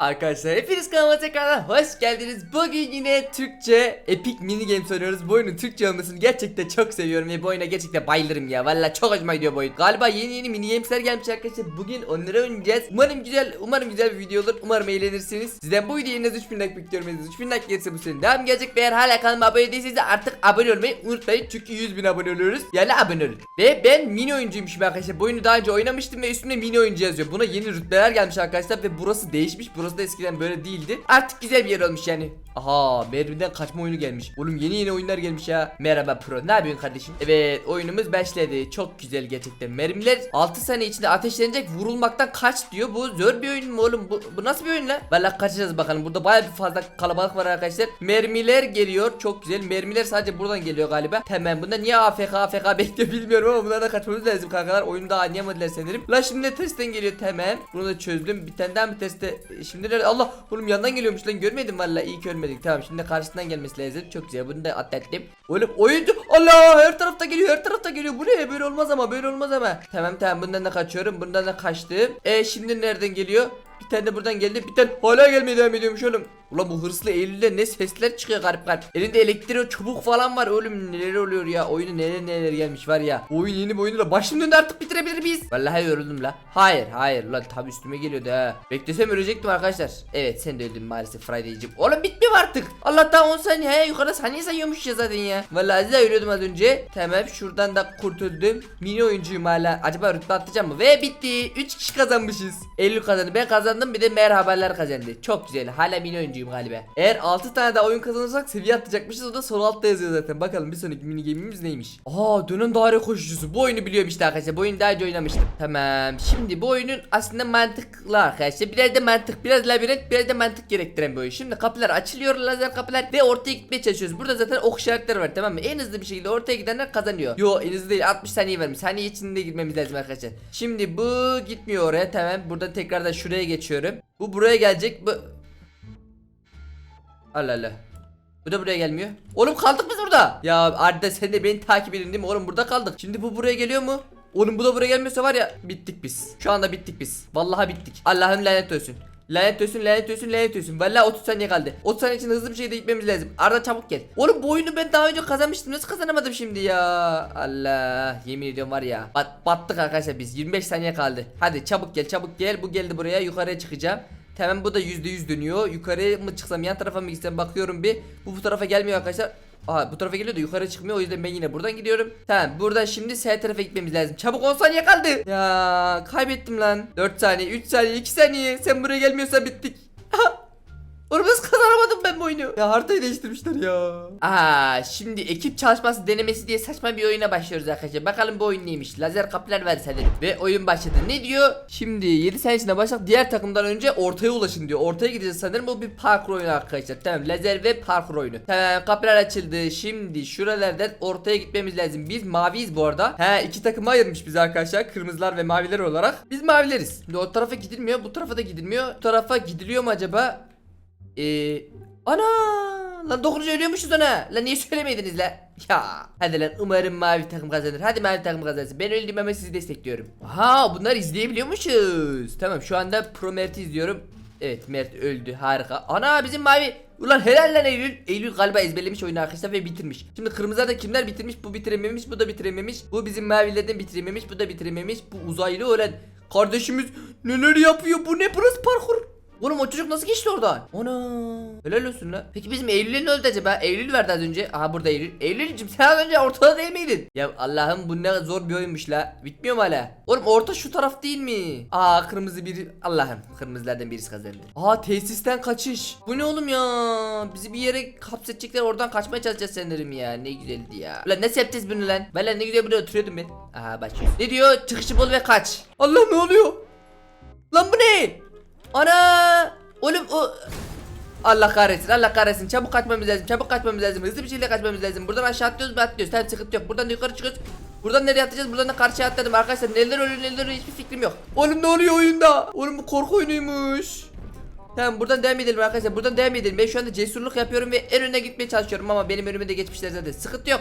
Arkadaşlar hepiniz kanalıma tekrardan hoş geldiniz. Bugün yine Türkçe Epic Mini Games oynuyoruz. Bu oyunun Türkçe olmasını gerçekten çok seviyorum ve bu oyuna gerçekten bayılırım ya. Valla çok hoşuma gidiyor bu oyun. Galiba yeni yeni mini gamesler gelmiş arkadaşlar. Bugün onları oynayacağız. Umarım güzel, umarım güzel bir video olur. Umarım eğlenirsiniz. Sizden bu videoya en az 3000 like bekliyorum. En az 3000 like gelirse bu senin devam gelecek. Ve eğer hala kanalıma abone değilseniz de artık abone olmayı unutmayın. Çünkü 100 bin abone oluyoruz. Yani abone olun. Ve ben mini oyuncuymuşum arkadaşlar. Bu oyunu daha önce oynamıştım ve üstünde mini oyuncu yazıyor. Buna yeni rütbeler gelmiş arkadaşlar ve burası değişmiş. Burası da eskiden böyle değildi. Artık güzel bir yer olmuş yani. Aha mermiden kaçma oyunu gelmiş. Oğlum yeni yeni oyunlar gelmiş ya. Merhaba pro. Ne yapıyorsun kardeşim? Evet oyunumuz başladı. Çok güzel gerçekten. Mermiler 6 saniye içinde ateşlenecek. Vurulmaktan kaç diyor. Bu zor bir oyun mu oğlum? Bu, bu nasıl bir oyun lan? Valla kaçacağız bakalım. Burada baya bir fazla kalabalık var arkadaşlar. Mermiler geliyor. Çok güzel. Mermiler sadece buradan geliyor galiba. Tamam. Bunda niye AFK AFK bekliyor bilmiyorum ama bunlardan kaçmamız lazım kankalar. Oyunu daha anlayamadılar sanırım. La şimdi testten geliyor tamam. Bunu da çözdüm. Bir tane daha bir teste. Şimdi nerede? Allah oğlum yandan geliyormuş lan görmedim valla iyi ki ölmedik. Tamam şimdi karşısından gelmesi lazım. Çok güzel. Bunu da atlettim. Oğlum oyuncu Allah her tarafta geliyor her tarafta geliyor. Bu ne? Böyle olmaz ama böyle olmaz ama. Tamam tamam bundan da kaçıyorum. Bundan da kaçtım. E şimdi nereden geliyor? Bir tane de buradan geldi. Bir tane hala gelmeye devam ediyormuş oğlum. Ulan bu hırslı Eylül'de ne sesler çıkıyor garip garip. Elinde elektrik çubuk falan var oğlum neler oluyor ya. Oyunu neler neler gelmiş var ya. Bu oyun yeni bir oyunu da başım döndü artık bitirebilir miyiz? Vallahi yoruldum la. Hayır hayır lan tabi üstüme geliyordu ha. Beklesem ölecektim arkadaşlar. Evet sen de öldün maalesef Friday'cim. Oğlum bitmiyor artık. Allah'tan 10 saniye he yukarıda saniye sayıyormuş ya zaten ya. Vallahi de ölüyordum az önce. Tamam şuradan da kurtuldum. Mini oyuncuyum hala. Acaba rütbe atlayacağım mı? Ve bitti. 3 kişi kazanmışız. Eylül kazandı. Ben kazandım bir de merhabalar kazandı. Çok güzel. Hala mini oyuncuyum galiba. Eğer 6 tane daha oyun kazanırsak seviye atlayacakmışız. O da sol altta yazıyor zaten. Bakalım bir sonraki mini game'imiz neymiş? Aa dönen daire koşucusu. Bu oyunu biliyorum işte arkadaşlar. Bu oyunu daha önce oynamıştım. Tamam. Şimdi bu oyunun aslında mantıklı arkadaşlar. Biraz da mantık, biraz labirent, biraz da mantık gerektiren bir oyun. Şimdi kapılar açılıyor lazer kapılar ve ortaya gitmeye çalışıyoruz. Burada zaten ok işaretleri var tamam mı? En hızlı bir şekilde ortaya gidenler kazanıyor. Yo en hızlı değil 60 saniye vermiş. Saniye içinde gitmemiz lazım arkadaşlar. Şimdi bu gitmiyor oraya tamam. Burada tekrardan şuraya geçiyorum. Bu buraya gelecek. Bu Allah Allah. Bu da buraya gelmiyor. Oğlum kaldık biz burada. Ya Arda sen de beni takip edin değil mi? Oğlum burada kaldık. Şimdi bu buraya geliyor mu? Oğlum bu da buraya gelmiyorsa var ya bittik biz. Şu anda bittik biz. Vallahi bittik. Allah'ım lanet olsun. Lanet olsun, lanet olsun, lanet olsun. Vallahi 30 saniye kaldı. 30 saniye için hızlı bir şekilde gitmemiz lazım. Arda çabuk gel. Oğlum bu oyunu ben daha önce kazanmıştım. Nasıl kazanamadım şimdi ya? Allah. Yemin ediyorum var ya. Bat, battık arkadaşlar biz. 25 saniye kaldı. Hadi çabuk gel, çabuk gel. Bu geldi buraya. Yukarıya çıkacağım. Tamam bu da %100 dönüyor. Yukarıya mı çıksam yan tarafa mı gitsem bakıyorum bir. Bu bu tarafa gelmiyor arkadaşlar. Aha bu tarafa geliyor da yukarı çıkmıyor o yüzden ben yine buradan gidiyorum. Tamam buradan şimdi sağ tarafa gitmemiz lazım. Çabuk 10 saniye. Ya kaybettim lan. 4 saniye, 3 saniye, 2 saniye. Sen buraya gelmiyorsan bittik. Nasıl bu oyunu? Ya haritayı değiştirmişler ya. Aa şimdi ekip çalışması denemesi diye saçma bir oyuna başlıyoruz arkadaşlar. Bakalım bu oyun neymiş? Lazer kapılar ver sanırım. Ve oyun başladı. Ne diyor? Şimdi 7 saniye içinde başladık. Diğer takımdan önce ortaya ulaşın diyor. Ortaya gideceğiz sanırım. Bu bir parkur oyunu arkadaşlar. Tamam lazer ve parkur oyunu. Tamam kapılar açıldı. Şimdi şuralardan ortaya gitmemiz lazım. Biz maviyiz bu arada. He iki takıma ayırmış bizi arkadaşlar. Kırmızılar ve maviler olarak. Biz mavileriz. Şimdi o tarafa gidilmiyor. Bu tarafa da gidilmiyor. Bu tarafa gidiliyor mu acaba? Eee ana lan dokununca ölüyormuşuz ona. Lan niye söylemediniz la? Ya hadi lan umarım mavi takım kazanır. Hadi mavi takım kazansın. Ben öldüm ama sizi destekliyorum. Aha bunlar izleyebiliyormuşuz. Tamam şu anda Pro Mert'i izliyorum. Evet Mert öldü harika. Ana bizim mavi. Ulan helal lan Eylül. Eylül galiba ezberlemiş oyunu arkadaşlar ve bitirmiş. Şimdi kırmızılarda kimler bitirmiş? Bu bitirememiş, bu da bitirememiş. Bu bizim mavilerden bitirememiş, bu da bitirememiş. Bu uzaylı olan kardeşimiz neler yapıyor? Bu ne burası parkur? Oğlum o çocuk nasıl geçti oradan? Ana. Helal olsun lan. Peki bizim Eylül'e ne oldu acaba? Eylül verdi az önce. Aha burada Eylül. Eylül'cüm sen az önce ortada değil miydin? Ya Allah'ım bu ne zor bir oyunmuş la. Bitmiyor mu hala? Oğlum orta şu taraf değil mi? Aa kırmızı biri. Allah'ım kırmızılardan birisi kazandı. Aa tesisten kaçış. Bu ne oğlum ya? Bizi bir yere hapsedecekler oradan kaçmaya çalışacağız sanırım ya. Ne güzeldi ya. Ulan ne septiz bunu lan? Ben lan ne güzel burada oturuyordum ben. Aha başlıyor. Ne diyor? Çıkışı bul ve kaç. Allah ne oluyor? Lan bu ne? Ana! Oğlum o Allah kahretsin Allah kahretsin. Çabuk kaçmamız lazım çabuk kaçmamız lazım. Hızlı bir şekilde kaçmamız lazım. Buradan aşağı atlıyoruz mu atlıyoruz. Tamam sıkıntı yok. Buradan da yukarı çıkıyoruz. Buradan nereye atlayacağız buradan da karşıya atladım. Arkadaşlar neler oluyor neler oluyor hiçbir fikrim yok. Oğlum ne oluyor oyunda? Oğlum bu korku oyunuymuş. Tamam buradan devam edelim arkadaşlar. Buradan devam edelim. Ben şu anda cesurluk yapıyorum ve en önüne gitmeye çalışıyorum ama benim önüme de geçmişler zaten. Sıkıntı yok.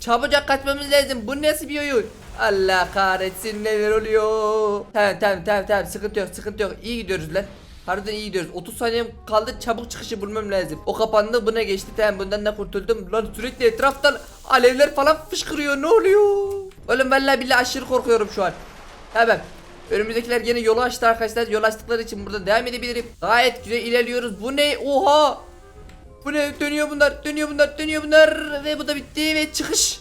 Çabucak kaçmamız lazım. Bu nasıl bir oyun? Allah kahretsin neler oluyor. Tamam tamam tamam tamam. Sıkıntı yok sıkıntı yok. İyi gidiyoruz lan. Harbiden iyi gidiyoruz. 30 saniyem kaldı. Çabuk çıkışı bulmam lazım. O kapandı buna geçti. Tamam bundan da kurtuldum. Lan sürekli etraftan alevler falan fışkırıyor. Ne oluyor? Oğlum vallahi billahi aşırı korkuyorum şu an. Tamam. Önümüzdekiler yine yolu açtı arkadaşlar. Yol açtıkları için burada devam edebilirim. Gayet güzel ilerliyoruz. Bu ne? Oha! Bu ne? Dönüyor bunlar, dönüyor bunlar, dönüyor bunlar. Ve bu da bitti ve çıkış.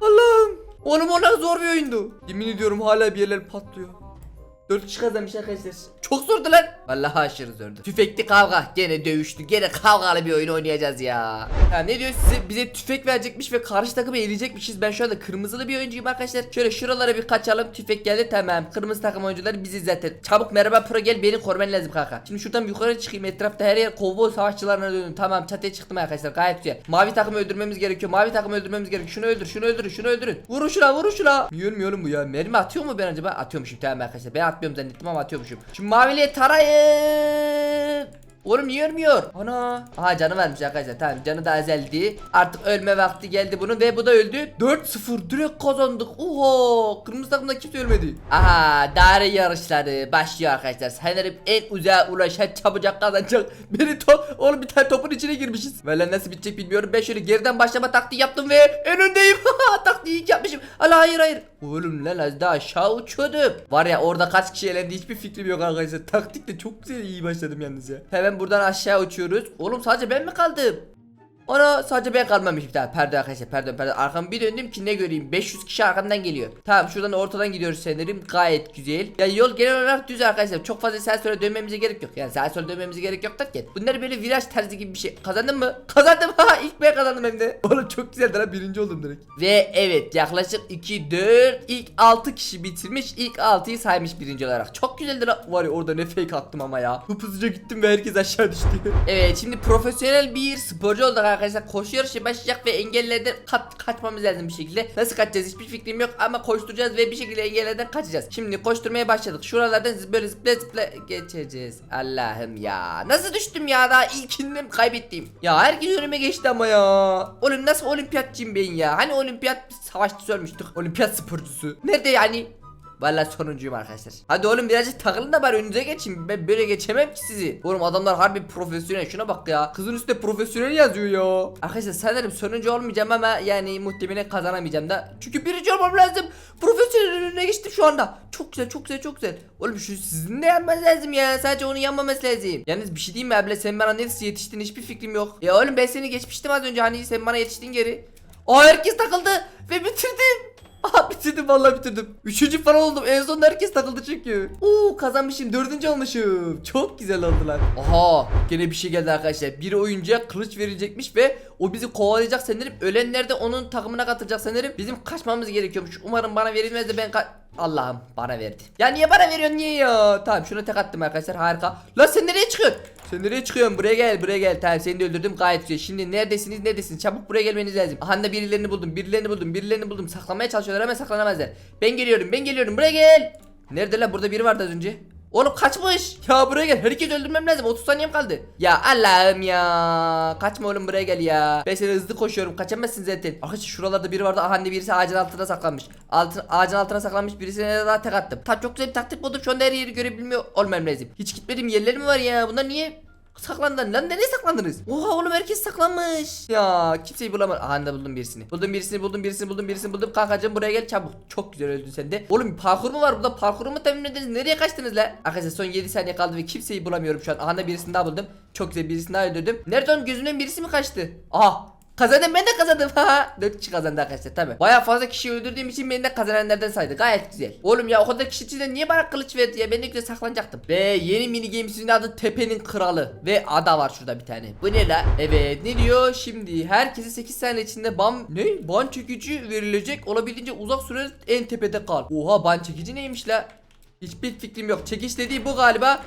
Allah'ım. Oğlum o ne zor bir oyundu. Yemin ediyorum hala bir yerler patlıyor. 4 kişi kazanmış arkadaşlar. Çok zordu lan. Vallahi aşırı zordu. Tüfekli kavga. Gene dövüştü. Gene kavgalı bir oyun oynayacağız ya. Ya ne diyor size bize tüfek verecekmiş ve karşı takımı eleyecekmişiz. Ben şu anda kırmızılı bir oyuncuyum arkadaşlar. Şöyle şuralara bir kaçalım. Tüfek geldi tamam. Kırmızı takım oyuncuları bizi zaten. Çabuk merhaba pro gel beni koruman lazım kanka. Şimdi şuradan yukarı çıkayım. Etrafta her yer kovboy savaşçılarına döndüm. Tamam çatıya çıktım arkadaşlar. Gayet güzel. Mavi takımı öldürmemiz gerekiyor. Mavi takımı öldürmemiz gerekiyor. Şunu öldür, şunu öldürün, şunu öldürün. Vurun şuna, vurun şuna. Yiyorum bu ya. Mermi atıyor mu ben acaba? Atıyormuşum tamam arkadaşlar. Ben atmıyorum zannettim ama atıyormuşum. Şimdi maviliğe tarayın. Oğlum niye ölmüyor? Ana. Aha canı vermiş arkadaşlar. Tamam canı da azaldı. Artık ölme vakti geldi bunun ve bu da öldü. 4-0 direkt kazandık. Oha. Kırmızı takımda kimse ölmedi. Aha. Daire yarışları başlıyor arkadaşlar. Sanırım en uzağa ulaşan çabucak kazanacak. Beni top. Oğlum bir tane topun içine girmişiz. Valla nasıl bitecek bilmiyorum. Ben şöyle geriden başlama taktiği yaptım ve en öndeyim. taktiği ilk yapmışım. Allah hayır hayır. Oğlum lan az daha aşağı uçuyordum. Var ya orada kaç kişi elendi hiçbir fikrim yok arkadaşlar. Taktik de çok güzel iyi başladım yalnız ya. Hemen buradan aşağı uçuyoruz. Oğlum sadece ben mi kaldım? Ana sadece ben kalmamışım. Tamam pardon arkadaşlar pardon pardon. Arkamı bir döndüm ki ne göreyim? 500 kişi arkamdan geliyor. Tamam şuradan ortadan gidiyoruz sanırım. Gayet güzel. Ya yol genel olarak düz arkadaşlar. Çok fazla sağa sola dönmemize gerek yok. Yani sağa sola dönmemize gerek yok derken Bunlar böyle viraj tarzı gibi bir şey. Kazandın mı? Kazandım. Ha ilk ben kazandım hem de. Oğlum çok güzeldi lan birinci oldum direkt. Ve evet yaklaşık 2 4 ilk 6 kişi bitirmiş. İlk 6'yı saymış birinci olarak. Çok güzeldi lan Var ya orada ne fake attım ama ya. Hızlıca gittim ve herkes aşağı düştü. Evet şimdi profesyonel bir sporcu olduk arkadaşlar koşu yarışı başlayacak ve engellerden kat kaçmamız lazım bir şekilde. Nasıl kaçacağız hiçbir fikrim yok ama koşturacağız ve bir şekilde engellerden kaçacağız. Şimdi koşturmaya başladık. Şuralardan böyle zıpla zıpla geçeceğiz. Allah'ım ya. Nasıl düştüm ya daha ilkinden kaybettim. Ya herkes önüme geçti ama ya. Oğlum nasıl olimpiyatçıyım ben ya. Hani olimpiyat savaşçısı olmuştuk. Olimpiyat sporcusu. Nerede yani? Vallahi sonuncuyum arkadaşlar. Hadi oğlum birazcık takılın da bari önünüze geçin. Ben böyle geçemem ki sizi. Oğlum adamlar harbi profesyonel. Şuna bak ya. Kızın üstünde profesyonel yazıyor ya. Arkadaşlar sanırım sonuncu olmayacağım ama yani muhtemelen kazanamayacağım da. Çünkü birinci olmam lazım. Profesyonel önüne geçtim şu anda. Çok güzel çok güzel çok güzel. Oğlum şu sizin de yanması lazım ya. Sadece onun yanmaması lazım. Yalnız bir şey diyeyim mi abla sen bana nasıl yetiştin hiçbir fikrim yok. Ya oğlum ben seni geçmiştim az önce hani sen bana yetiştin geri. Aa herkes takıldı ve bitirdim. Aha bitirdim vallahi bitirdim. Üçüncü falan oldum. En son herkes takıldı çünkü. Oo kazanmışım. Dördüncü olmuşum. Çok güzel oldular. Aha gene bir şey geldi arkadaşlar. Bir oyuncuya kılıç verilecekmiş ve o bizi kovalayacak sanırım. Ölenler de onun takımına katılacak sanırım. Bizim kaçmamız gerekiyormuş. Umarım bana verilmez de ben ka Allah'ım bana verdi. Ya niye bana veriyorsun niye ya? Tamam şuna tek attım arkadaşlar harika. Lan sen nereye çıkıyorsun? Sen nereye çıkıyorsun? Buraya gel buraya gel. Tamam seni de öldürdüm gayet güzel. Şimdi neredesiniz neredesiniz? Çabuk buraya gelmeniz lazım. Aha da birilerini buldum birilerini buldum birilerini buldum. Saklamaya çalışıyorlar ama saklanamazlar. Ben geliyorum ben geliyorum buraya gel. Nerede lan burada biri vardı az önce. Oğlum kaçmış. Ya buraya gel. Herkes öldürmem lazım. 30 saniyem kaldı. Ya Allah'ım ya. Kaçma oğlum buraya gel ya. Ben seni hızlı koşuyorum. Kaçamazsın zaten. Arkadaşlar şuralarda biri vardı. Aha birisi ağacın altına saklanmış. Altın, ağacın altına saklanmış birisine daha tek attım. Ta çok güzel bir taktik buldum. Şu anda her yeri görebilmiyor olmam lazım. Hiç gitmediğim yerler mi var ya? Bunlar niye Saklandın lan nereye saklandınız? Oha oğlum herkes saklanmış. Ya kimseyi bulamadım. Aha da buldum birisini. Buldum birisini buldum birisini buldum birisini buldum. Kankacığım buraya gel çabuk. Çok güzel öldün sen de. Oğlum parkur mu var burada? Parkuru mu temin ediniz? Nereye kaçtınız lan? Arkadaşlar son 7 saniye kaldı ve kimseyi bulamıyorum şu an. Aha birisini daha buldum. Çok güzel birisini daha öldürdüm. Nerede onun gözünden birisi mi kaçtı? Aha Kazandım ben de kazandım. 4 kişi kazandı arkadaşlar tabi. Baya fazla kişi öldürdüğüm için beni de kazananlardan saydı. Gayet güzel. Oğlum ya o kadar kişi içinden niye bana kılıç verdi ya? Ben ne güzel saklanacaktım. Ve yeni mini games'in adı Tepe'nin Kralı. Ve ada var şurada bir tane. Bu ne la? Evet ne diyor? Şimdi herkese 8 saniye içinde ban ne? Ban çekici verilecek. Olabildiğince uzak süre en tepede kal. Oha ban çekici neymiş la? Hiçbir fikrim yok. Çekiş dediği bu galiba.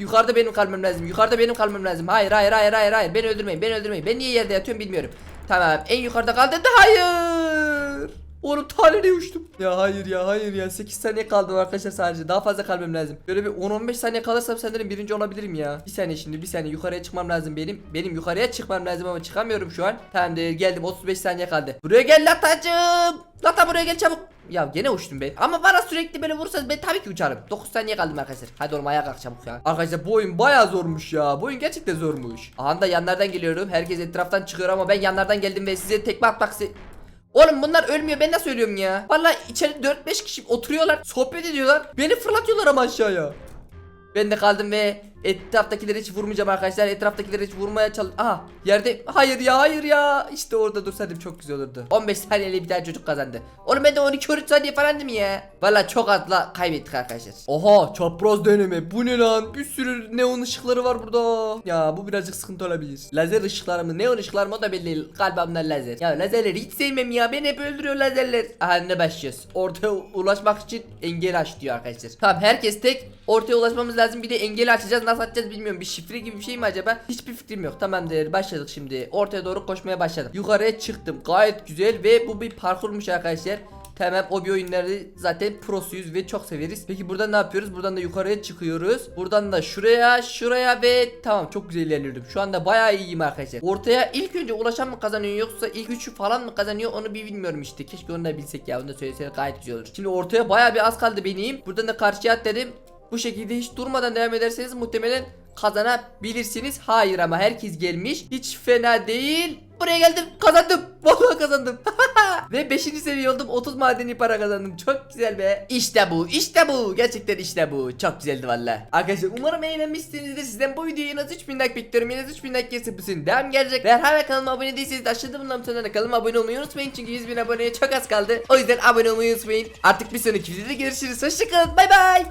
Yukarıda benim kalmam lazım. Yukarıda benim kalmam lazım. Hayır hayır hayır hayır hayır. Beni öldürmeyin. Beni öldürmeyin. Ben niye yerde yatıyorum bilmiyorum. Tamam. En yukarıda kaldı hayır. Oğlum taneye uçtum. Ya hayır ya hayır ya 8 saniye kaldı arkadaşlar sadece. Daha fazla kalmam lazım. Böyle bir 10-15 saniye kalırsam sanırım birinci olabilirim ya. Bir saniye şimdi bir saniye yukarıya çıkmam lazım benim. Benim yukarıya çıkmam lazım ama çıkamıyorum şu an. Tamam geldim 35 saniye kaldı. Buraya gel Latacım. Lata buraya gel çabuk. Ya gene uçtum be. Ama bana sürekli böyle vursanız ben tabii ki uçarım. 9 saniye kaldım arkadaşlar. Hadi oğlum ayağa kalk çabuk ya. Arkadaşlar bu oyun bayağı zormuş ya. Bu oyun gerçekten zormuş. Aha da yanlardan geliyorum. Herkes etraftan çıkıyor ama ben yanlardan geldim ve size tekme atmak iste- Oğlum bunlar ölmüyor ben nasıl ölüyorum ya? Vallahi içeri 4-5 kişi oturuyorlar, sohbet ediyorlar. Beni fırlatıyorlar ama aşağıya. Ben de kaldım ve etraftakileri hiç vurmayacağım arkadaşlar. Etraftakileri hiç vurmaya çalış... Aha yerde... Hayır ya hayır ya. İşte orada dursaydım çok güzel olurdu. 15 saniyeli bir tane çocuk kazandı. Oğlum ben de 12-13 saniye falandım ya. Valla çok azla kaybettik arkadaşlar. Oha çapraz deneme. Bu ne lan? Bir sürü neon ışıkları var burada. Ya bu birazcık sıkıntı olabilir. Lazer ışıkları mı? Neon ışıklar mı o da belli değil. Galiba bunlar lazer. Ya lazerleri hiç sevmem ya. Beni hep öldürüyor lazerler. Aha ne başlıyoruz. Ortaya ulaşmak için engel aç diyor arkadaşlar. Tamam herkes tek. Ortaya ulaşmamız lazım. Bir de engeli açacağız. Nasıl açacağız bilmiyorum. Bir şifre gibi bir şey mi acaba? Hiçbir fikrim yok. Tamamdır. Başladık şimdi. Ortaya doğru koşmaya başladım. Yukarıya çıktım. Gayet güzel ve bu bir parkurmuş arkadaşlar. Tamam o bir oyunları zaten prosuyuz ve çok severiz. Peki buradan ne yapıyoruz? Buradan da yukarıya çıkıyoruz. Buradan da şuraya, şuraya ve tamam çok güzel ilerliyorum. Şu anda bayağı iyiyim arkadaşlar. Ortaya ilk önce ulaşan mı kazanıyor yoksa ilk üçü falan mı kazanıyor onu bir bilmiyorum işte. Keşke onu da bilsek ya. Onu da söylesene gayet güzel olur. Şimdi ortaya bayağı bir az kaldı benim. Buradan da karşıya atladım. Bu şekilde hiç durmadan devam ederseniz muhtemelen kazanabilirsiniz. Hayır ama herkes gelmiş. Hiç fena değil. Buraya geldim. Kazandım. Vallahi kazandım. Ve 5. seviye oldum. 30 madeni para kazandım. Çok güzel be. İşte bu. İşte bu. Gerçekten işte bu. Çok güzeldi valla Arkadaşlar umarım eğlenmişsinizdir. Sizden bu videoyu en az 3000 like bekliyorum. En az 3000 like gelsin bu senin devam gelecek. Ve hala kanalıma abone değilseniz de aşağıda bulunan butonlara kanalıma abone olmayı unutmayın. Çünkü 100 bin aboneye çok az kaldı. O yüzden abone olmayı unutmayın. Artık bir sonraki videoda görüşürüz. Hoşçakalın bay bay